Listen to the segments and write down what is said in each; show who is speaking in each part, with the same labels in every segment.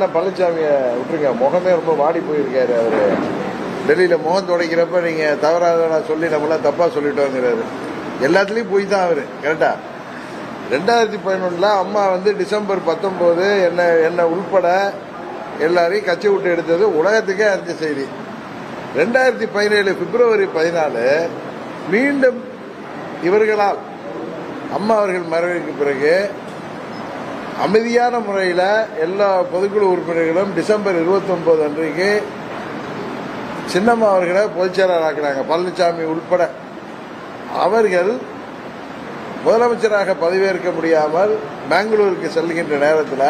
Speaker 1: அண்ணன் பழனிசாமியை விட்டுருங்க. முகமே ரொம்ப வாடி போயிருக்காரு அவர். டெல்லியில் முகம் துடைக்கிறப்ப நீங்கள் தவறாக நான் சொல்லி நம்மளாம் தப்பாக சொல்லிட்டோங்கிறாரு. எல்லாத்துலேயும் போய் தான் அவர் கரெக்டாக ரெண்டாயிரத்தி பதினொன்றில் அம்மா வந்து டிசம்பர் பத்தொம்போது என்னை என்னை உள்பட எல்லாரையும் கட்சி விட்டு எடுத்தது உலகத்துக்கே அறிஞ்ச செய்தி. ரெண்டாயிரத்தி பதினேழு பிப்ரவரி பதினாலு மீண்டும் இவர்களால் அம்மா அவர்கள் மறைவுக்கு பிறகு அமைதியான முறையில் எல்லா பொதுக்குழு உறுப்பினர்களும் டிசம்பர் 29 அன்றைக்கு சின்னம்மா அவர்களை பொதுச்செயலாளர் பழனிசாமி உட்பட அவர்கள் முதலமைச்சராக பதவியேற்க முடியாமல் பெங்களூருக்கு செல்கின்ற நேரத்தில்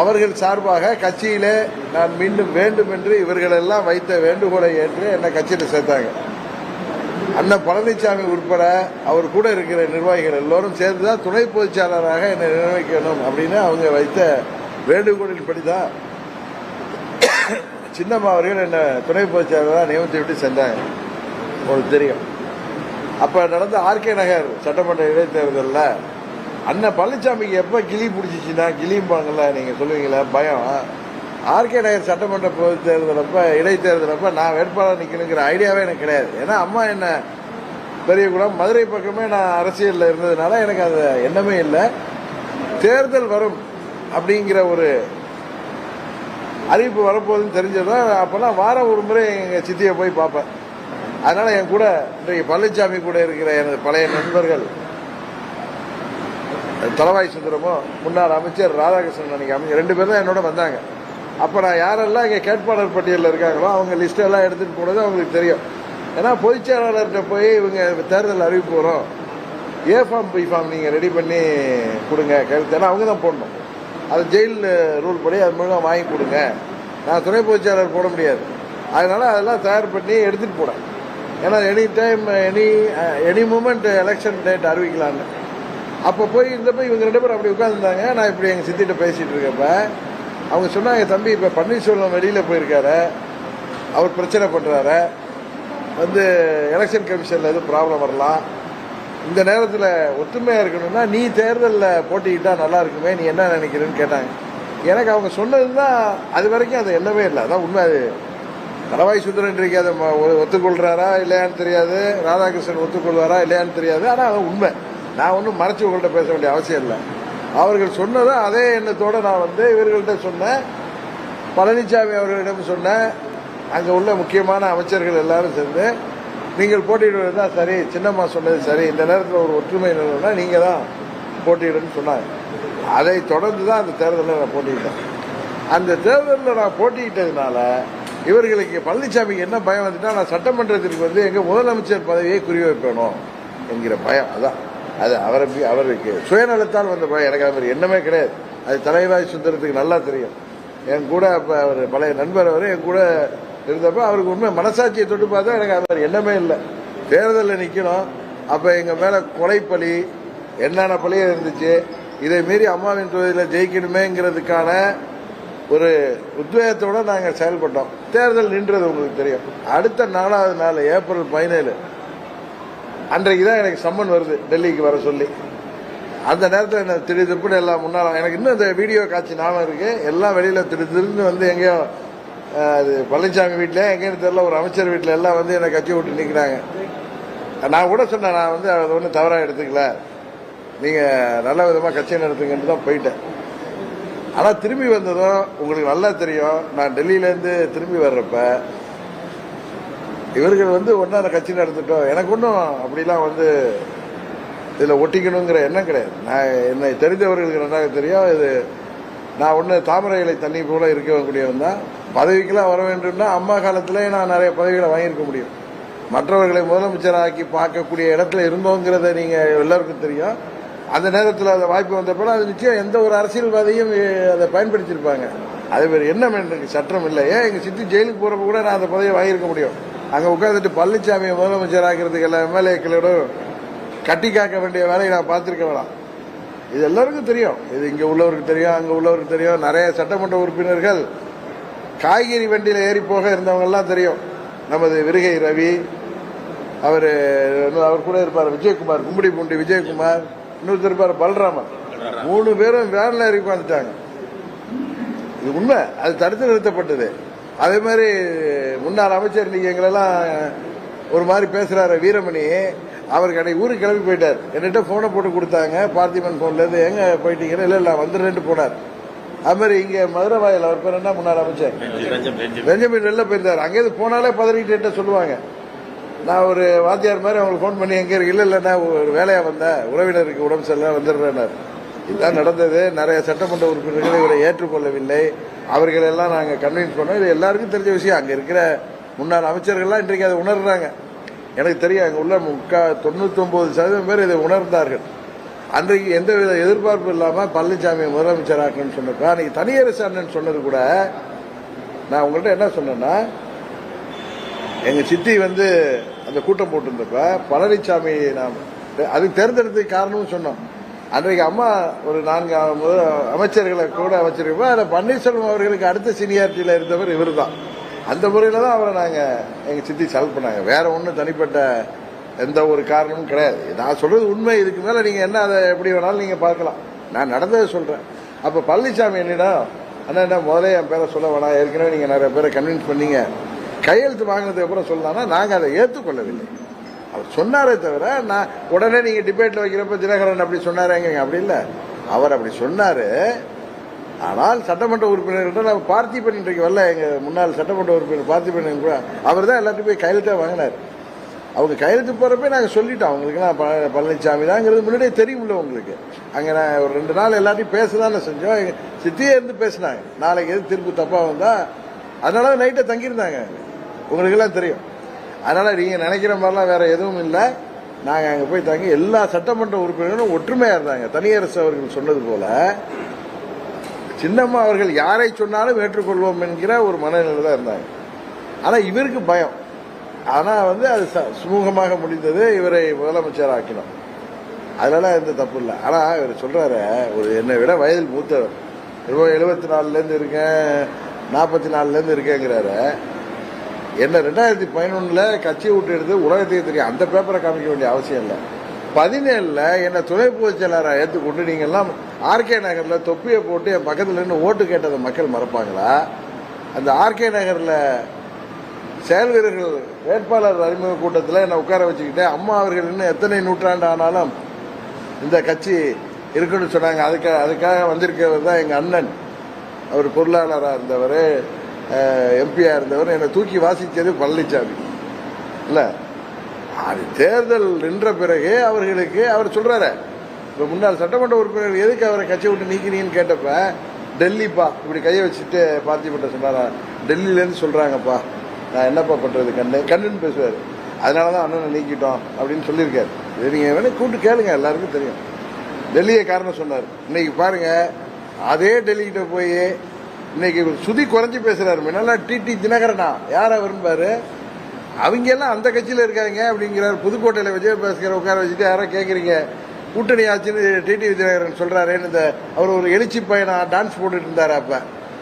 Speaker 1: அவர்கள் சார்பாக கட்சியிலே நான் மீண்டும் வேண்டும் என்று இவர்களெல்லாம் வைத்த வேண்டுகோளை ஏற்று என்னை கட்சியில் சேர்த்தாங்க. அண்ணன் பழனிசாமி உட்பட அவர் கூட இருக்கிற நிர்வாகிகள் எல்லோரும் சேர்ந்து தான் துணை பொதுச்செயலாளராக என்னை நிர்வகிக்கணும் அப்படின்னு அவங்க வைத்த வேண்டுகோளின் படிதான் சின்னம்மா அவர்கள் என்னை துணை பொதுச்செயலாளராக நியமித்து விட்டு சென்றாங்க உங்களுக்கு தெரியும். அப்போ நடந்த ஆர்கே நகர் சட்டமன்ற இடைத்தேர்தலில் அண்ணன் பழனிசாமிக்கு எப்போ கிளி பிடிச்சிச்சின்னா கிளிம்பாங்கல்ல நீங்கள் சொல்லுவீங்களே பயம். ஆர்கே நகர் சட்டமன்ற பொது தேர்தலப்ப இடைத்தேர்தலப்ப நான் வேட்பாளர் நிற்கணுங்கிற ஐடியாவே எனக்கு கிடையாது. ஏன்னா அம்மா என்ன பெரியகுளம் மதுரை பக்கமே நான் அரசியலில் இருந்ததுனால எனக்கு அது எண்ணமே இல்லை. தேர்தல் வரும் அப்படிங்கிற ஒரு அறிவிப்பு வரப்போகுதுன்னு தெரிஞ்சதும் அப்போல்லாம் வாரம் ஒரு முறை எங்கள் சித்தியை போய் பார்ப்பேன். அதனால என் கூட இன்றைக்கு பழனிசாமி கூட இருக்கிற எனது பழைய நண்பர்கள் தலவாய் சுந்தரமும் முன்னாள் அமைச்சர் ராதாகிருஷ்ணன் அன்னைக்கு அமைச்சர் ரெண்டு பேரும் தான் என்னோட வந்தாங்க. அப்போ நான் யாரெல்லாம் இங்கே கேட்பாளர் பட்டியலில் இருக்காங்களோ அவங்க லிஸ்ட்டெல்லாம் எடுத்துகிட்டு போனதும் போனது அவங்களுக்கு தெரியும். ஏன்னா பொதுச் செயலாளர்கிட்ட போய் இவங்க தேர்தல் அறிவிப்பு வரும். ஏ ஃபார்ம் பி ஃபார்ம் நீங்கள் ரெடி பண்ணி கொடுங்க. கருத்து ஏன்னா அவங்க தான் போடணும். அது ஜெயில் ரூல் படி அது மூலம் வாங்கி கொடுங்க. நான் துணை பொதுச் செயலாளர் போட முடியாது. அதனால் அதெல்லாம் தயார் பண்ணி எடுத்துகிட்டு போனேன் ஏன்னா any time any any moment election date அறிவிக்கலான்னு அப்போ போய் இருந்தப்ப இவங்க ரெண்டு பேரும் அப்படி உட்காந்துருந்தாங்க நான் இப்படி எங்கள் சித்திட்ட பேசிகிட்டு இருக்கப்போ அவங்க சொன்னாங்க தம்பி இப்போ பன்னீர்செல்வம் வெளியில் போயிருக்காரு. அவர் பிரச்சனை பண்ணுறாரு வந்து எலெக்ஷன் கமிஷனில் எதுவும் ப்ராப்ளம் வரலாம். இந்த நேரத்தில் ஒற்றுமையாக இருக்கணும்னா நீ தேர்தலில் போட்டிக்கிட்டால் நல்லா இருக்குமே நீ என்ன நினைக்கிறேன்னு கேட்டாங்க. எனக்கு அவங்க சொன்னது தான் அது வரைக்கும் அது எண்ணமே இல்லை. அதான் உண்மை. அது தலவாய் சுந்தரன் இன்றைக்கு அதை ம- ஒ- இல்லையான்னு தெரியாது. ராதாகிருஷ்ணன் ஒத்துக்கொள்வாரா இல்லையான்னு தெரியாது. ஆனால் அது உண்மை. நான் ஒன்றும் மறைச்சு உங்கள்கிட்ட பேச வேண்டிய அவசியம் இல்லை. அவர்கள் சொன்னதும் அதே எண்ணத்தோடு நான் வந்து இவர்கள்ட்ட சொன்னேன். பழனிசாமி அவர்களிடம் சொன்னேன். அங்கே உள்ள முக்கியமான அமைச்சர்கள் எல்லாரும் சேர்ந்து நீங்கள் போட்டியிடுவது தான் சரி. சின்னம்மா சொன்னது சரி. இந்த நேரத்தில் ஒரு ஒற்றுமை நிலவுனா நீங்கள் தான் போட்டியிடுன்னு சொன்னாங்க. அதை தொடர்ந்து தான் அந்த தேர்தலில் நான் போட்டியிட்டேன். அந்த தேர்தலில் நான் போட்டியிட்டதுனால இவர்களுக்கு பழனிசாமிக்கு என்ன பயம் வந்துட்டால் நான் சட்டமன்றத்திற்கு வந்து எங்கள் முதலமைச்சர் பதவியை குறிவைப்பேனோ என்கிற பயம் அதான். அது அவரை அவருக்கு சுயநலத்தால் வந்த பயம் எனக்கு அது மாதிரி எண்ணமே கிடையாது. அது தலைவாய் சுந்தரத்துக்கு நல்லா தெரியும். என் கூட அப்போ அவர் பழைய நண்பர் அவர் என் கூட இருந்தப்போ அவருக்கு உண்மை மனசாட்சியை தொட்டு பார்த்தா எனக்கு அவர் எண்ணமே இல்லை. தேர்தலில் நிற்கணும் அப்போ எங்கள் மேலே கொலைப்பலி என்னென்ன பழியும் இருந்துச்சு இதை மீறி அம்மாவின் தொகுதியில் ஜெயிக்கணுமேங்கிறதுக்கான ஒரு உத்வேகத்தோட நாங்கள் செயல்பட்டோம். தேர்தல் நின்றது உங்களுக்கு தெரியும். அடுத்த நாலாவது நாள் ஏப்ரல் பதினேழு அன்றைக்கு தான் எனக்கு சம்மன் வருது டெல்லிக்கு வர சொல்லி. அந்த நேரத்தில் என்ன கூட எல்லாம் முன்னால் எனக்கு இன்னும் இந்த வீடியோ காட்சி ஞாபகம் இருக்கு. எல்லாம் வெளியில் திடீர்னு வந்து எங்கேயோ அது பழனிசாமி வீட்டில் எங்கேன்னு தெரியல ஒரு அமைச்சர் வீட்டில் எல்லாம் வந்து என்னை கட்சி விட்டு நிற்கிறாங்க நான் கூட சொன்னேன் நான் வந்து அதை ஒன்றும் தவறாக எடுத்துக்கல. நீங்கள் நல்ல விதமாக கட்சி நடத்துங்கன்னு தான் போயிட்டேன். ஆனால் திரும்பி வந்ததும் உங்களுக்கு நல்லா தெரியும் நான் டெல்லியிலேருந்து திரும்பி வர்றப்ப இவர்கள் வந்து ஒன்றா கட்சி நடத்திட்டோம் எனக்கு ஒன்றும் அப்படிலாம் வந்து இதில் ஒட்டிக்கணுங்கிற எண்ணம் கிடையாது. நான் என்னை தெரிந்தவர்களுக்கு நன்றாக தெரியும். இது நான் ஒன்று தாமரை இலை தண்ணி போல இருக்கக்கூடியவன் தான். பதவிக்கெல்லாம் வர வேண்டும்னா அம்மா காலத்திலே நான் நிறைய பதவிகளை வாங்கியிருக்க முடியும். மற்றவர்களை முதலமைச்சராக்கி பார்க்கக்கூடிய இடத்துல இருந்தோங்கிறத நீங்கள் எல்லாருக்கும் தெரியும். அந்த நேரத்தில் அந்த வாய்ப்பு வந்தப்போ அது நிச்சயம் எந்த ஒரு அரசியல்வாதியும் அதை பயன்படுத்தியிருப்பாங்க. அது வேறு என்ன எனக்கு சட்டம் இல்லை ஏன்? எங்கள் சித்தி ஜெயிலுக்கு போகிறப்ப கூட நான் அந்த பதவியை வாங்கியிருக்க முடியும். அங்கே உட்காந்துட்டு பழனிசாமியை முதலமைச்சர் ஆக்கிறதுக்கு எல்லா எம்எல்ஏக்களோடும் கட்டி காக்க வேண்டிய வேலையை நான் பார்த்துருக்க வேணாம். இது எல்லாருக்கும் தெரியும். இது இங்கே உள்ளவருக்கு தெரியும் அங்கே உள்ளவருக்கு தெரியும். நிறைய சட்டமன்ற உறுப்பினர்கள் காய்கறி வண்டியில் ஏறி போக இருந்தவங்க எல்லாம் தெரியும். நமது விருகை ரவி அவர் அவர் கூட இருப்பார் விஜயகுமார் கும்படி பூண்டி விஜயகுமார் இன்னொருத்தர் இருப்பார் பலராமன். மூணு பேரும் வேன்ல இறக்கி வந்துட்டாங்க இது உண்மை. அது தடுத்து நிறுத்தப்பட்டது. அதே மாதிரி முன்னாள் அமைச்சர் நீங்க எங்களெல்லாம் ஒரு மாதிரி பேசுறாரு வீரமணி. அவர் கடை ஊருக்கு கிளம்பி போயிட்டார். என்கிட்ட போனை போட்டு கொடுத்தாங்க. பார்த்திபன் போன்ல இருந்து எங்க போயிட்டீங்கன்னு இல்ல இல்ல வந்துடுறேன்ட்டு போனார். அது மாதிரி இங்க மதுரை வாயில் அவர் பேர் என்ன? முன்னாள் அமைச்சர்.
Speaker 2: பெஞ்சம் பெஞ்சம்
Speaker 1: பெஞ்சமின் வெளில போயிருந்தார். அங்கேயிருந்து போனாலே பதறிக்கிட்டு சொல்லுவாங்க. நான் ஒரு வாத்தியார் மாதிரி அவங்களுக்கு ஃபோன் பண்ணி எங்க இருக்கு? இல்ல இல்ல நான் ஒரு வேலையா வந்தேன். உறவினருக்கு உடம்பு சரியில்லை வந்துடுறேன்னார். இதுதான் நடந்தது. நிறைய சட்டமன்ற உறுப்பினர்கள் இவரை ஏற்றுக்கொள்ளவில்லை. அவர்கள் எல்லாம் நாங்கள் கன்வின்ஸ் பண்ணோம். இது எல்லாருக்கும் தெரிஞ்ச விஷயம். அங்கே இருக்கிற முன்னாள் அமைச்சர்கள்லாம் இன்றைக்கு அதை உணர்றாங்க. எனக்கு தெரியும் அங்கே உள்ள முக்கா தொண்ணூத்தொம்பது சதவீதம் பேர் இதை உணர்ந்தார்கள். அன்றைக்கு எந்த வித எதிர்பார்ப்பு இல்லாமல் பழனிசாமி முதலமைச்சர் ஆக்கணும்னு சொன்னப்ப அன்றைக்கி தனியரசு அண்ணன் சொன்னது கூட நான் உங்கள்கிட்ட என்ன சொன்னேன்னா எங்கள் சித்தி வந்து அந்த கூட்டம் போட்டிருந்தப்ப பழனிசாமி நாம் அதுக்கு தேர்ந்தெடுத்ததுக்கு காரணம்னு சொன்னோம். அன்றைக்கு அம்மா ஒரு நான்கு முதல் அமைச்சர்களை கூட அமைச்சிருக்கோம். அதில் பன்னீர்செல்வம் அவர்களுக்கு அடுத்த சீனியாரிட்டியில் இருந்தவர் இவர் தான் அந்த முறையில் தான் அவரை நாங்கள் எங்கள் சித்தி செலக்ட் பண்ணாங்க. வேற ஒன்றும் தனிப்பட்ட எந்த ஒரு காரணமும் கிடையாது. நான் சொல்கிறது உண்மை. இதுக்கு மேலே நீங்கள் என்ன அதை எப்படி வேணாலும் நீங்கள் பார்க்கலாம். நான் நடந்ததை சொல்கிறேன் அப்போ பழனிசாமி என்னிடம் அண்ணா என்ன முதல்ல என் பேரை சொல்ல வேணாம். ஏற்கனவே நீங்கள் நிறைய பேரை கன்வின்ஸ் பண்ணீங்க. கையெழுத்து வாங்கினதுக்கு அப்புறம் சொல்லலாம்னா நாங்கள் அதை ஏற்றுக்கொள்ளவில்லை. அவர் சொன்னாரே தவிர நான் உடனே நீங்கள் டிபேட்டில் வைக்கிறப்ப தினகரன் அப்படி சொன்னாருங்க. அப்படி இல்லை. அவர் அப்படி சொன்னார். ஆனால் சட்டமன்ற உறுப்பினர்கிட்ட நம்ம பார்த்திபன் இன்றைக்கு வரல. எங்கள் முன்னாள் சட்டமன்ற உறுப்பினர் பார்த்திபன் கூட அவர் தான் எல்லாத்தையும் போய் கையெழுத்தே வாங்கினார். அவங்க கையெழுத்து போகிறப்ப நாங்கள் சொல்லிட்டோம். அவங்களுக்கு நான் ப- பழனிசாமி தாங்கிறது முன்னாடியே தெரியும்ல உங்களுக்கு. அங்கே நான் ஒரு ரெண்டு நாள் எல்லாத்தையும் பேசதானே செஞ்சோம். எங்கள் சித்தியே இருந்து பேசினாங்க. நாளைக்கு எது திருப்பு தப்பாக வந்தால் அதனால நைட்டை தங்கியிருந்தாங்க. உங்களுக்கெல்லாம் தெரியும். அதனால நீங்க நினைக்கிற மாதிரிலாம் வேற எதுவும் இல்லை. நாங்க அங்க போய் தாங்க எல்லா சட்டமன்ற உறுப்பினர்களும் ஒற்றுமையா இருந்தாங்க. தனியரசு அவர்கள் சொன்னது போல. சின்னம்மா அவர்கள் யாரை சொன்னாலும் ஏற்றுக்கொள்வோம் என்கிற ஒரு மனநிலை தான் இருந்தாங்க. ஆனா இவருக்கு பயம். ஆனா வந்து அது ச- சுமூகமாக முடிந்தது இவரை முதலமைச்சர் ஆக்கினோம். அதனால எந்த தப்பு இல்லை. ஆனா இவர் சொல்றாரு ஒரு என்னை விட வயதில் மூத்தவர். எழுபத்தி நாலுல இருந்து இருக்கேன் நாற்பத்தி நாலுல இருந்து இருக்கேங்கிறாரு. என்ன ரெண்டாயிரத்தி பதினொன்றில் கட்சியை விட்டு எடுத்து உலகத்துக்கு தெரியும். அந்த பேப்பரை காமிக்க வேண்டிய அவசியம் இல்லை. பதினேழில் என்னை துணை பொதுச் செயலாளராக ஏற்றுக்கொண்டு நீங்க ஆர்கே நகரில் தொப்பியை போட்டு என் பக்கத்தில் நின்று ஓட்டு கேட்டதை மக்கள் மறப்பாங்களா? அந்த ஆர்கே நகரில் செயல் வீரர்கள் வேட்பாளர் அறிமுக கூட்டத்தில் என்னை உட்கார வச்சுக்கிட்டு அம்மா அவர்கள் இன்னும் எத்தனை நூற்றாண்டு ஆனாலும் இந்த கட்சி இருக்குன்னு சொன்னாங்க. அதுக்காக அதுக்காக வந்திருக்கிறது தான் எங்கள் அண்ணன். அவர் பொருளாளராக இருந்தவர். எம்பியாக இருந்தவர் என்னை தூக்கி வாசித்தது பழனிசாமி இல்லை? அது தேர்தல் நின்ற பிறகு அவர்களுக்கு அவர் சொல்கிறாரு இப்போ முன்னாள் சட்டமன்ற உறுப்பினர் எதுக்கு அவரை கட்சி விட்டு நீக்கிறீங்கன்னு கேட்டப்ப டெல்லிப்பா இப்படி கையை வச்சுட்டு பார்த்திபட்ட சொன்னாரா? டெல்லியிலேருந்து சொல்கிறாங்கப்பா நான் என்னப்பா பண்ணுறது கண்ணு? கண்ணுன்னு பேசுவார். அதனால தான் அண்ணனை நீக்கிட்டோம் அப்படின்னு சொல்லியிருக்காரு. இது நீங்கள் வேணா கூட்டு கேளுங்க எல்லாருக்கும் தெரியும். டெல்லியை காரணம் சொன்னார். இன்னைக்கு பாருங்கள் அதே டெல்லிக்கிட்ட போய் இன்னைக்கு சுதி குறைஞ்சி பேசுறாரு. முன்னெல்லாம் டிடி தினகரனா. யார் அவருன்னு அவங்க எல்லாம் அந்த கட்சியில் இருக்காங்க அப்படிங்கிறார். புதுக்கோட்டையில் விஜய பாஸ்கர் உட்கார வச்சுட்டு யாரோ கேட்குறீங்க கூட்டணி ஆச்சுன்னு டிடி விஜயநகரன் சொல்கிறாரேன்னு இந்த அவர் ஒரு எழுச்சி பையனா டான்ஸ் போட்டுட்டு இருந்தார் அப்போ.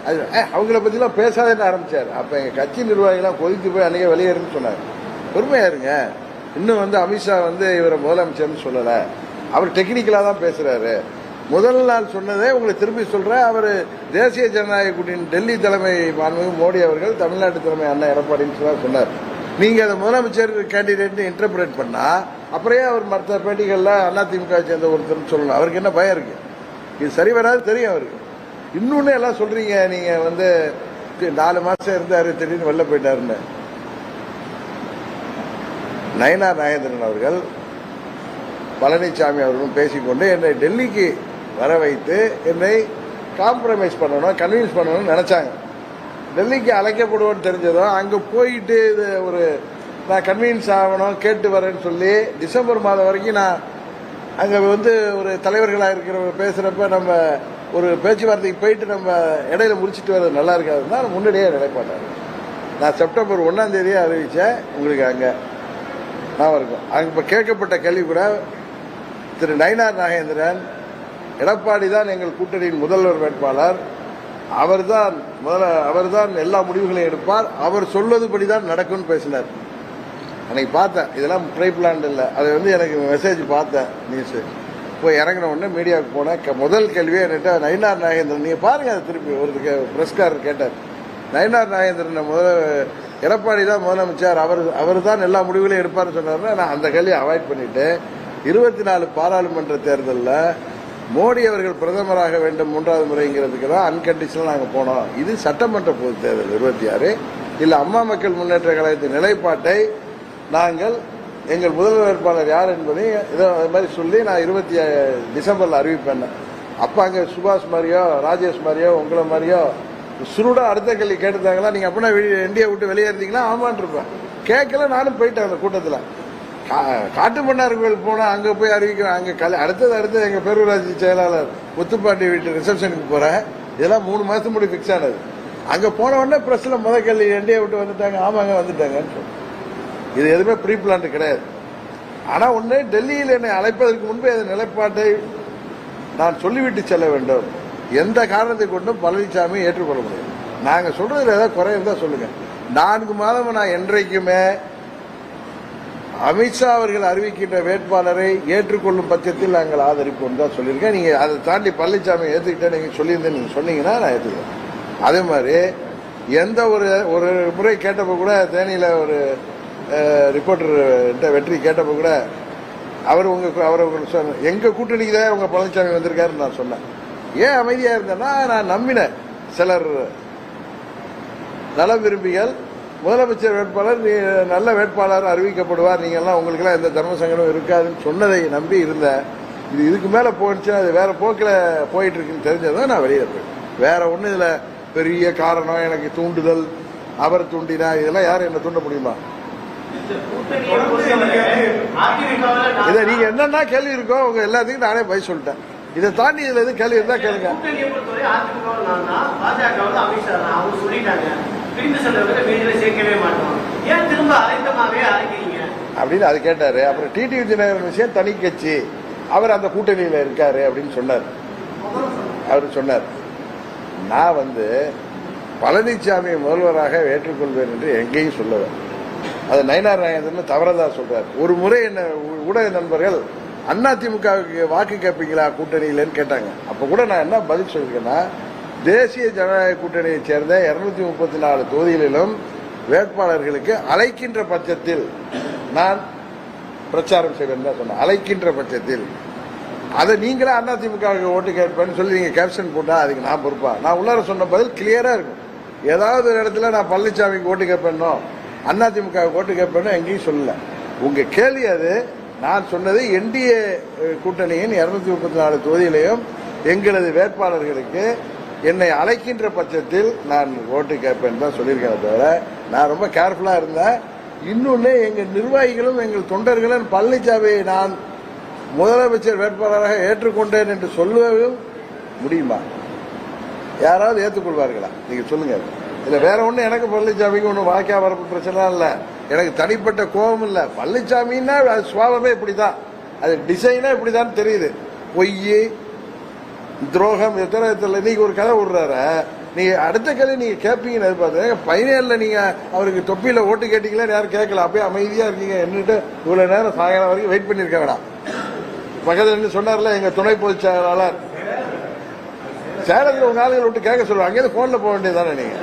Speaker 1: அது அவங்கள பற்றிலாம் பேசாதேன்னு ஆரம்பித்தார் அப்போ எங்கள் கட்சி நிர்வாகிகளாம் கொதித்து போய் அன்றைக்கே வெளியேறுன்னு சொன்னார். பொறுமையா இருங்க. இன்னும் வந்து அமித்ஷா வந்து இவரை முதலமைச்சர்னு சொல்லலை. அவர் டெக்னிக்கலாக தான் பேசுகிறாரு முதல் நாள் சொன்னதே உங்களுக்கு திரும்பி சொல்றேன். அவர் தேசிய ஜனநாயக கூட்டணி டெல்லி தலைமை மாண்புமிகு மோடி அவர்கள் தமிழ்நாட்டு தலைமை அண்ணா எடப்பாடின்னு சொல்லி சொன்னார். நீங்க அதை முதலமைச்சர் கேண்டிடேட் இன்டர்பிரேட் பண்ணா அப்புறம் அவர் மற்ற பேட்டிகள்ல அதிமுக சேர்ந்த ஒருத்தர் சொல்லணும். அவருக்கு என்ன பயம் இருக்கு? இது சரி வராது தெரியும் அவருக்கு. இன்னொன்னு எல்லாம் சொல்றீங்க நீங்க வந்து நாலு மாசம் இருந்தாரு திடீர்னு வெளில போயிட்டாருன்னு. நயனார் நாகேந்திரன் அவர்கள் பழனிசாமி அவர்களும் பேசிக்கொண்டு என்னை டெல்லிக்கு வர வைத்து என்னை காம்ப்ரமைஸ் பண்ணணும் கன்வின்ஸ் பண்ணணும்னு நினைச்சாங்க. டெல்லிக்கு அழைக்கப்படுவோன்னு தெரிஞ்சதும் அங்கே போயிட்டு இது ஒரு நான் கன்வின்ஸ் ஆகணும் கேட்டு வரேன்னு சொல்லி டிசம்பர் மாதம் வரைக்கும் நான் அங்கே வந்து ஒரு தலைவர்களாக இருக்கிறவங்க பேசுகிறப்ப நம்ம ஒரு பேச்சுவார்த்தைக்கு போயிட்டு நம்ம இடையில முடிச்சிட்டு வர்றது நல்லா இருக்காதுன்னா முன்னாடியே நிலைப்பாட்டாங்க நான் செப்டம்பர் ஒன்றாம் தேதியே அறிவித்தேன் உங்களுக்கு அங்கே நான் இருக்கும். அங்கே இப்போ கேட்கப்பட்ட கேள்வி கூட திரு நயினார் நாகேந்திரன் எடப்பாடி தான் எங்கள் கூட்டணியின் முதல்வர் வேட்பாளர். அவர்தான் முதல்ல அவர்தான் எல்லா முடிவுகளையும் எடுப்பார். அவர் சொல்லதுபடி தான் நடக்கும்னு பேசினார். அன்னைக்கு பார்த்தேன். இதெல்லாம் ட்ரை பிளான் இல்லை. அதை வந்து எனக்கு மெசேஜ் பார்த்தேன் நியூஸ் போய் இறங்கின உடனே மீடியாவுக்கு போனேன். க- முதல் கேள்வியே என்கிட்ட நயினார் நாகேந்திரன். நீங்கள் பாருங்க அதை திருப்பி ஒரு பிரஸ்காரர் கேட்டார். நயினார் நாகேந்திரன் முதல் எடப்பாடி தான் முதலமைச்சர். அவர் அவர் தான் எல்லா முடிவுகளையும் எடுப்பார்னு சொன்னார்னா நான் அந்த கேள்வியை அவாய்ட் பண்ணிட்டு இருபத்தி நாலு பாராளுமன்ற தேர்தலில் மோடி அவர்கள் பிரதமராக வேண்டும் மூன்றாவது முறைங்கிறதுக்கு தான் அன்கண்டிஷனல் நாங்கள் போனோம். இது சட்டமன்ற பொது தேர்தல் இருபத்தி ஆறு. இல்லை அம்மா மக்கள் முன்னேற்ற கழகத்தின் நிலைப்பாட்டை நாங்கள் எங்கள் முதல்வர் வேட்பாளர் யார் என்பதை இதை அது மாதிரி சொல்லி நான் இருபத்தி டிசம்பரில் அறிவிப்பேன். அப்போ அங்கே சுபாஷ் மாதிரியோ ராஜேஷ் மாதிரியோ உங்களை மாதிரியோ சுருடா அடுத்த கேள்வி கேட்டுட்டாங்களா நீங்கள் அப்படின்னா இந்தியா விட்டு வெளியேறீங்களா ஆமான் இருப்பேன். கேட்கல நானும் போயிட்டேன் அந்த கூட்டத்தில். காட்டு கோயில் போனால் அங்கே போய் அறிவிக்கிறேன். அங்கே கல் அடுத்தது அடுத்தது எங்கள் பேரூராட்சி செயலாளர் முத்துப்பாண்டி வீட்டு ரிசப்ஷனுக்கு போகிறேன் இதெல்லாம் மூணு மாதத்துக்கு முன்னாடி ஃபிக்ஸ் ஆனது. அங்கே போன உடனே ப்ரெஸ்ஸில் முத கல்வி இந்தியா விட்டு வந்துட்டாங்க. ஆமாங்க வந்துட்டாங்கன்னு இது எதுவுமே ப்ரீ பிளான் கிடையாது. ஆனால் ஒன்று டெல்லியில் என்னை அழைப்பதற்கு முன்பே அந்த நிலைப்பாட்டை நான் சொல்லிவிட்டு செல்ல வேண்டும். எந்த காரணத்தை கொண்டும் பழனிசாமி ஏற்றுக்கொள்ள முடியும் நாங்கள் சொல்றதுல ஏதாவது குறை இருந்தால் சொல்லுங்க. நான்கு மாதம் நான் என்றைக்குமே அமித்ஷா அவர்கள் அறிவிக்கின்ற வேட்பாளரை ஏற்றுக்கொள்ளும் பட்சத்தில் நாங்கள் ஆதரிப்போம் தான் சொல்லியிருக்கேன். நீங்க அதை தாண்டி பழனிசாமி ஏற்றுக்கிட்டே நீங்க சொல்லியிருந்தேன் நீங்க சொன்னீங்கன்னா நான் ஏற்றுக்கிறேன் அதே மாதிரி எந்த ஒரு ஒரு முறை கேட்டப்போ கூட தேனியில ஒரு ரிப்போர்ட்டர் வெற்றி கேட்டப்போ கூட அவர் உங்க அவர் உங்களுக்கு சொன்ன எங்க கூட்டணிக்கு தான் உங்க பழனிசாமி வந்திருக்காருன்னு நான் சொன்னேன். ஏன் அமைதியா இருந்தேன்னா நான் நம்பினேன். சிலர் நல விரும்பிகள் முதலமைச்சர் வேட்பாளர் நீ நல்ல வேட்பாளர் அறிவிக்கப்படுவார் நீங்கள்லாம் உங்களுக்கெல்லாம் எந்த தர்ம சங்கடம் இருக்காதுன்னு சொன்னதை நம்பி இருந்தேன் இது இதுக்கு மேலே போயிடுச்சுன்னா அது வேற போக்கில் போயிட்டு இருக்குன்னு தெரிஞ்சதான் நான் வெளியே போயிட்டேன். வேற ஒன்றும் இதில் பெரிய காரணம் எனக்கு தூண்டுதல் அவர் தூண்டினா இதெல்லாம் யாரும் என்ன தூண்ட முடியுமா? இதை நீங்க என்னென்ன கேள்வி இருக்கோ உங்க எல்லாத்தையும் நானே பதில் சொல்லிட்டேன். இதை தாண்டி இதுல எதுவும் கேள்வி இருந்தா கேளுங்க.
Speaker 2: பிரிந்து செல்வதை மீதில சேர்க்கவே மாட்டோம். ஏன் திரும்ப அழைத்தமாவே அழைக்கிறீங்க?
Speaker 1: அப்படின்னு அது கேட்டாரு. அப்புறம் டிடி விஜயநகரன் விஷயம் தனி கட்சி. அவர் அந்த கூட்டணியில இருக்காரு அப்படின்னு சொன்னார். அவர் சொன்னார். நான் வந்து பழனிசாமியை முதல்வராக ஏற்றுக்கொள்வேன் என்று எங்கேயும் சொல்லுவேன் அது நயனார் நாகேந்திரன் தவறதா சொல்றார். ஒரு முறை என்ன ஊடக நண்பர்கள் அதிமுகவுக்கு வாக்கு கேட்பீங்களா கூட்டணியிலன்னு கேட்டாங்க. அப்ப கூட நான் என்ன பதில் சொல்லியிருக்கேன்னா தேசிய ஜனநாயக கூட்டணியைச் சேர்ந்த இருநூத்தி முப்பத்தி நாலு தொகுதிகளிலும் வேட்பாளர்களுக்கு அழைக்கின்ற பட்சத்தில் நான் பிரச்சாரம் செய்வேன் தான் சொன்னேன். அழைக்கின்ற பட்சத்தில். அதை நீங்களே அதிமுகவுக்கு ஓட்டு கேட்பேன்னு சொல்லி நீங்கள் கேப்ஷன் போட்டா அதுக்கு நான் பொறுப்பா? நான் உள்ளார சொன்ன பதில் கிளியரா இருக்கும். ஏதாவது ஒரு இடத்துல நான் பழனிசாமிக்கு ஓட்டு கேட்பேனோ அதிமுகவுக்கு ஓட்டு கேட்பேனோ எங்கேயும் சொல்லல. உங்க கேள்வி அது. நான் சொன்னது என்டிஏ கூட்டணியின் இருநூத்தி முப்பத்தி நாலு தொகுதியிலையும் எங்களது வேட்பாளர்களுக்கு என்னை அழைக்கின்ற பட்சத்தில் நான் ஓட்டு கேட்பேன் தான் சொல்லியிருக்கேன் தவிர நான் ரொம்ப கேர்ஃபுல்லாக இருந்தேன். இன்னொன்று எங்கள் நிர்வாகிகளும் எங்கள் தொண்டர்களும் பழனிசாமியை நான் முதலமைச்சர் வேட்பாளராக ஏற்றுக்கொண்டேன் என்று சொல்லவும் முடியுமா? யாராவது ஏற்றுக்கொள்வார்களா? நீங்கள் சொல்லுங்கள் இதில் வேற ஒன்றும் எனக்கு பழனிசாமிக்கு ஒன்றும் வாக்கியா வரப்பு பிரச்சனை இல்லை. எனக்கு தனிப்பட்ட கோபம் இல்லை. பழனிசாமின்னா அது சுவாபமே இப்படிதான். அது டிசைனாக இப்படி தான் தெரியுது. பொய் துரோகம் எத்தனை நீங்க ஒரு கதை விடுறாரு? நீங்க அடுத்த கதை நீங்க கேட்பீங்கன்னு எதிர்பார்த்து பதினேழுல நீங்க அவருக்கு தொப்பியில ஓட்டு கேட்டீங்களா யாரும் கேட்கல. அப்படியே அமைதியா இருக்கீங்க. என்னட்டு இவ்வளவு நேரம் சாயங்காலம் வரைக்கும் வெயிட் பண்ணிருக்க வேணாம் பக்கத்துல சொன்னார்ல எங்க துணை பொதுச் செயலாளர். சேலத்துல உங்க ஆளுகளை விட்டு கேட்க சொல்லுவாங்க. அங்கேயிருந்து போன்ல போக வேண்டியதுதானே நீங்க?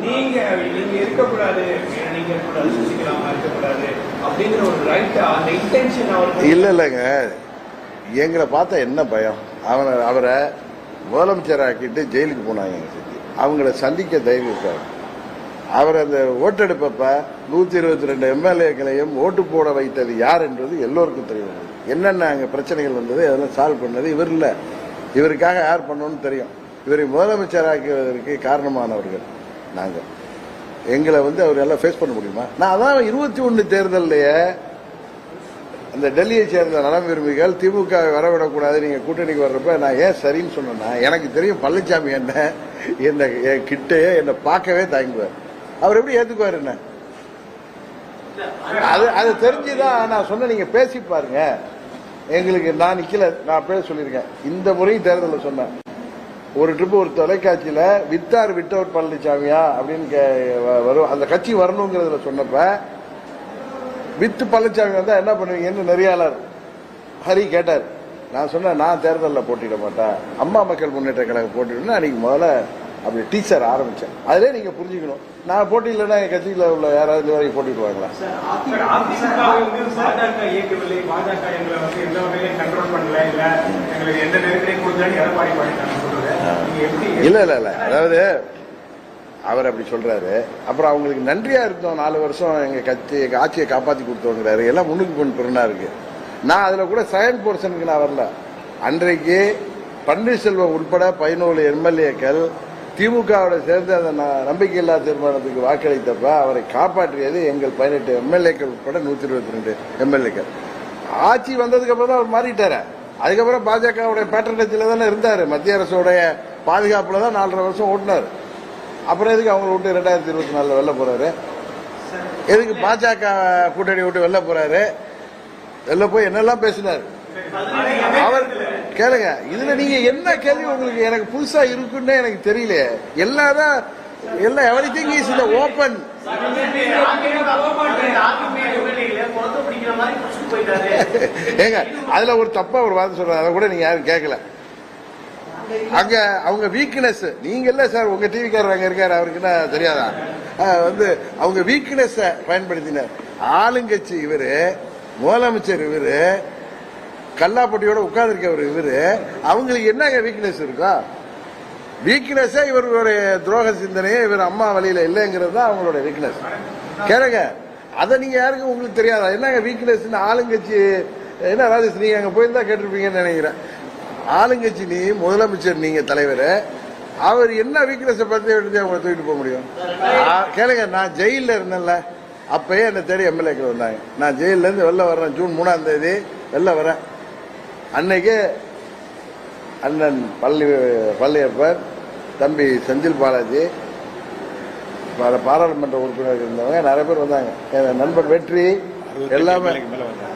Speaker 3: நீங்க நீங்க இருக்கக்கூடாது. நீங்க இருக்கக்கூடாது. சுசிகலாமா இருக்கக்கூடாது. அப்படிங்கிற ஒரு ரைட் அந்த இன்டென்ஷன் அவருக்கு
Speaker 1: இல்ல இல்லைங்க. எங்களை பார்த்தா என்ன பயம்? அவனை அவரை முதலமைச்சர் ஆக்கிட்டு ஜெயிலுக்கு போனாங்க எங்க சித்தி. அவங்கள சந்திக்க தைரியம் இருக்காரு. அவர் அந்த ஓட்டெடுப்பப்ப நூத்தி இருபத்தி ரெண்டு எம்எல்ஏக்களையும் ஓட்டு போட வைத்தது யார் என்பது எல்லோருக்கும் தெரியும். என்னென்ன அங்கே பிரச்சனைகள் வந்தது அதெல்லாம் சால்வ் பண்ணது இவர் இல்லை. இவருக்காக யார் பண்ணணும்னு தெரியும். இவரை முதலமைச்சராக்குவதற்கு காரணமானவர்கள் நாங்கள். எங்களை வந்து அவர் எல்லாம் ஃபேஸ் பண்ண முடியுமா? நான் அதான் இருபத்தி ஒன்று தேர்தல்லையே அந்த டெல்லியை சேர்ந்த நலம் விரும்பிகள் திமுக வரவிடக்கூடாது நீங்க கூட்டணிக்கு வர்றப்ப நான் ஏன் சரின்னு சொன்னேன்னா எனக்கு தெரியும் பழனிசாமி என்ன என்ன என் என்னை பார்க்கவே தயங்குவார். அவர் எப்படி ஏத்துக்குவார் என்ன? அது அது தெரிஞ்சுதான் நான் சொன்ன நீங்க பேசி பாருங்க. எங்களுக்கு நான் நிக்கல நான் பேச சொல்லியிருக்கேன். இந்த முறையும் தேர்தலில் சொன்னேன். ஒரு ட்ரிப் ஒரு தொலைக்காட்சியில் வித்தார் விட்டவர் பழனிசாமியா அப்படின்னு கே- வ- வரும் அந்த கட்சி வரணுங்கிறதுல சொன்னப்ப வித்து பழனிசாமி வந்தா என்ன பண்ணுவீங்கன்னு நெறியாளர் ஹரி கேட்டார் நான் சொன்னேன் நான் தேர்தலில் போட்டியிட மாட்டேன். அம்மா மக்கள் முன்னேற்ற கழகம் போட்டிடுன்னு அன்னைக்கு முதல்ல அப்படி டீச்சர் ஆரம்பிச்சேன். அதிலே நீங்க புரிஞ்சுக்கணும். நான் போட்டியில்லைன்னா என் கட்சியில் உள்ள யாராவது வரைக்கும் போட்டிடுவாங்களா
Speaker 3: இல்ல
Speaker 1: இல்ல இல்ல. அதாவது அவர் அப்படி சொல்றாரு. அப்புறம் அவங்களுக்கு நன்றியா இருந்தோம். நாலு வருஷம் எங்க கட்சி ஆட்சியை காப்பாற்றி கொடுத்தோங்கிறாரு எல்லாம் முன்னுக்கு கொண்டு பிறனா இருக்கு. நான் அதுல கூட செகண்ட் போர்ஷனுக்கு நான் வரல. அன்றைக்கு பன்னீர்செல்வம் உட்பட பதினோரு எம்எல்ஏக்கள் திமுகவோட சேர்ந்து அந்த நம்பிக்கையில்லா தீர்மானத்துக்கு வாக்களித்தப்ப அவரை காப்பாற்றியது எங்கள் பதினெட்டு எம்எல்ஏக்கள் உட்பட நூத்தி இருபத்தி ரெண்டு எம்எல்ஏக்கள். ஆட்சி வந்ததுக்கு அப்புறம் தான் அவர் மாறிட்டாரு. அதுக்கப்புறம் பாஜகவுடைய பேட்டர்னத்தில் தானே இருந்தார். மத்திய அரசோடைய பாதுகாப்பில் தான் நாலரை வருஷம் ஓட்டினார். அப்புறம் எதுக்கு அவங்கள விட்டு ரெண்டாயிரத்தி இருபத்தி நாலில் வெளில போகிறாரு எதுக்கு பாஜக கூட்டணி விட்டு வெளில போகிறாரு வெளில போய் என்னெல்லாம் பேசினார்? அவர் கேளுங்க இதுல நீங்க என்ன கேள்வி உங்களுக்கு எனக்கு புதுசா இருக்குன்னு எனக்கு தெரியல எல்லாரும் எல்லாம் எவ்ரி திங் இஸ் இந்த ஓப்பன் ஏங்க அதுல ஒரு தப்பா ஒரு வார்த்தை சொல்றாங்க அதை கூட நீங்க யாரும் கேட்கல அங்க அவங்க வீக்னஸ் நீங்க இல்ல சார் உங்க டிவிக்காரர் அங்க இருக்காரு. அவருக்குன்னா தெரியாதா? வந்து அவங்க வீக்னஸ் பயன்படுத்தினர். ஆளுங்கட்சி இவரு முதலமைச்சர் இவரு கல்லாப்பட்டியோட உட்கார்ந்துருக்கவர் இவரு அவங்களுக்கு என்னங்க வீக்னஸ் இருக்கா? வீக்னஸே இவர்களுடைய துரோக சிந்தனையே இவர் அம்மா வழியில இல்லைங்கிறது தான் அவங்களோட வீக்னஸ் கேளுங்க. அதை நீங்க யாருக்கும் உங்களுக்கு தெரியாதா? என்னங்க வீக்னஸ் ஆளுங்கட்சி என்ன ராஜேஷ் நீங்க அங்க போயிருந்தா கேட்டிருப்பீங்கன்னு நினைக்கிறேன். ஆளுங்கட்சி நீ முதலமைச்சர் நீங்க தலைவர் அவர் என்ன வீக்னஸ் பத்தி எடுத்து அவங்களை தூக்கிட்டு போக முடியும்? கேளுங்க நான் ஜெயில இருந்தேன்ல அப்பயே என்னை தேடி எம்எல்ஏக்கள் வந்தாங்க. நான் ஜெயில இருந்து வெளில வரேன் ஜூன் மூணாம் தேதி வெளில வரேன் அன்னைக்கு அண்ணன் பள்ளி பள்ளியப்பர் தம்பி செந்தில் பாலாஜி பாராளுமன்ற உறுப்பினர்கள் இருந்தவங்க நிறைய பேர் வந்தாங்க. என் நண்பர் வெற்றி எல்லாமே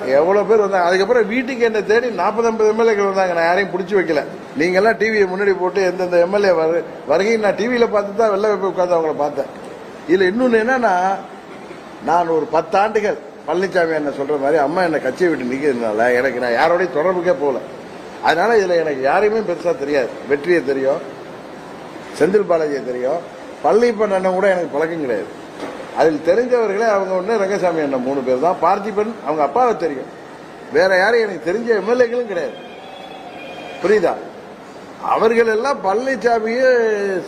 Speaker 1: எவ்வளவு பேர் வந்தாங்க? அதுக்கப்புறம் வீட்டுக்கு என்ன தேடி நாற்பது ஐம்பது எம்எல்ஏக்கள் வந்தாங்க. நான் யாரையும் பிடிச்சி வைக்கல. நீங்க எல்லாம் டிவியை முன்னாடி போட்டு எந்தெந்த எம்எல்ஏ வரு வருகையும் நான் டிவியில பார்த்து தான் வெளில போய் உட்காந்து அவங்கள பார்த்தேன். இதுல இன்னொன்னு என்னன்னா நான் ஒரு பத்து ஆண்டுகள் பழனிசாமி என்ன சொல்ற மாதிரி அம்மா என்ன கட்சியை விட்டு நிக்கிறதுனால எனக்கு நான் யாரோடய தொடர்புக்கே போகல. அதனால இதுல எனக்கு யாரையுமே பெருசா தெரியாது. வெற்றியை தெரியும் செந்தில் பாலாஜியை தெரியும். பழனிப்பன் அண்ணன் கூட எனக்கு பழக்கம் கிடையாது. அதில் தெரிஞ்சவர்களே அவங்க ஒன்று ரங்கசாமி அண்ணன் மூணு பேர் தான். பார்த்திபன் அவங்க அப்பாவை தெரியும். வேற யாரும் எனக்கு தெரிஞ்ச எம்எல்ஏக்களும் கிடையாது. புரியுதா? அவர்கள் எல்லாம் பழனிசாமியே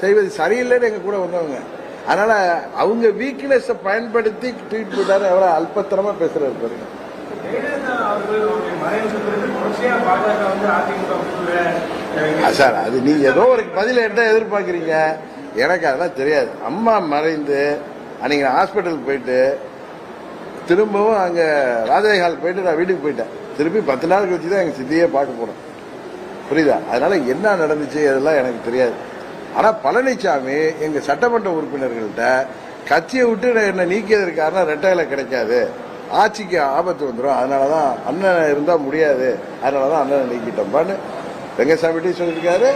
Speaker 1: செய்வது சரியில்லைன்னு எங்க கூட வந்தவங்க. அதனால அவங்க வீக்னஸ் பயன்படுத்தி ட்வீட் பண்ணாரு அவரை அல்பத்தனமா பேசுறாரு பாருங்க. சார் அது நீங்க ஏதோ ஒரு பதில என்ன எதிர்பார்க்குறீங்க. எனக்கு அதெல்லாம் தெரியாது. அம்மா மறைந்து அன்னைக்கு நான் ஹாஸ்பிட்டலுக்கு போயிட்டு திரும்பவும் அங்கே ராஜாஜி ஹால் போயிட்டு நான் வீட்டுக்கு போயிட்டேன். திருப்பி பத்து நாள் கழிச்சு தான் எங்கள் சித்தியே பார்க்க போனேன் புரியுதா? அதனால என்ன நடந்துச்சு அதெல்லாம் எனக்கு தெரியாது. ஆனால் பழனிசாமி எங்கள் சட்டமன்ற உறுப்பினர்கள்ட்ட கட்சியை விட்டு என்னை நீக்கியது காரணம் ரெட்டையில கிடைக்காது. ஆட்சிக்கு ஆபத்து வந்துடும் அதனால தான் அண்ணன் இருந்தால் முடியாது. அதனால தான் அண்ணனை நீக்கிட்டோம்பான்னு வெங்கசாமிட்டையும் சொல்லியிருக்காரு.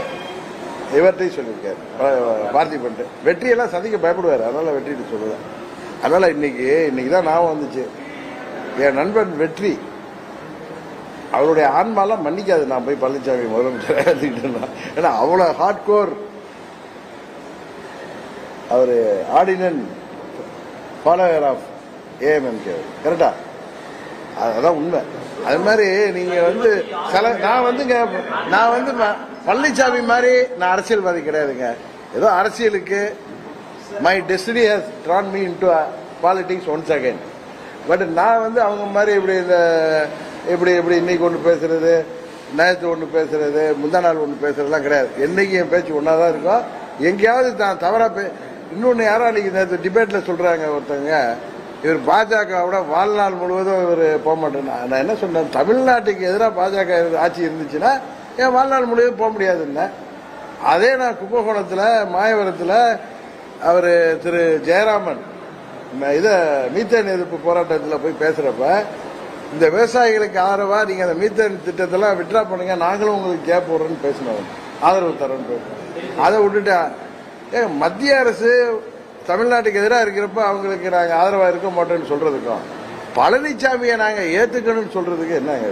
Speaker 1: இவர்கிட்டையும் சொல்லியிருக்காரு. பா- பார்த்திபன்ட்டு வெற்றியெல்லாம் சந்திக்க பயப்படுவார். அதனால் வெற்றிட்டு சொல்லுவேன். அதனால் இன்னைக்கு இன்னைக்கு தான் ஞாபகம் வந்துச்சு. என் நண்பன் வெற்றி அவருடைய ஆன்மாலாம் மன்னிக்காது. நான் போய் பழனிசாமி முதலமைச்சர் ஏன்னா அவ்வளோ ஹார்ட் கோர் அவர் ஆர்டினன் ஃபாலோவர் ஆஃப் ஏஎம்எம்கே கரெக்டா அதுதான் உண்மை. அது மாதிரி நீங்கள் வந்து சில நான் வந்துங்க நான் வந்து பழனிசாமி மாதிரி நான் அரசியல்வாதி கிடையாதுங்க. ஏதோ அரசியலுக்கு my destiny has drawn me into politics once again but நான் வந்து அவங்க மாதிரி இப்படி இந்த இப்படி இப்படி இன்னைக்கு ஒன்று பேசுறது நேற்று ஒன்று பேசுறது முந்தா நாள் ஒன்று பேசுறதுலாம் கிடையாது. என்னைக்கு என் பேச்சு ஒன்றா தான் இருக்கும் எங்கேயாவது தான் தவறாக பே இன்னொன்று யாரோ அன்றைக்கி நேற்று டிபேட்டில் சொல்கிறாங்க ஒருத்தங்க. இவர் பாஜகவோட வாழ்நாள் முழுவதும் இவர் போக மாட்டேன் நான் என்ன சொன்னேன் தமிழ்நாட்டுக்கு எதிராக பாஜக ஆட்சி இருந்துச்சுன்னா என் வாழ்நாள் முழுவதும் போக முடியாதுன்னு அதே நான் கும்பகோணத்தில் மாயவரத்தில் அவர் திரு ஜெயராமன் இதை மீத்தேன் எதிர்ப்பு போராட்டத்தில் போய் பேசுகிறப்ப இந்த விவசாயிகளுக்கு ஆதரவாக நீங்கள் அந்த மீத்தேன் திட்டத்தெல்லாம் விட்ரா பண்ணுங்க நாங்களும் உங்களுக்கு கேப் போடுறோம்னு பேசினோம். ஆதரவு தரோம்னு பேசுறோம் அதை விட்டுட்டா ஏ மத்திய அரசு தமிழ்நாட்டுக்கு எதிராக இருக்கிறப்ப அவங்களுக்கு நாங்கள் ஆதரவாக இருக்க மாட்டோம்னு சொல்கிறதுக்கும் பழனிசாமியை நாங்கள் ஏற்றுக்கணும்னு சொல்கிறதுக்கு என்னங்க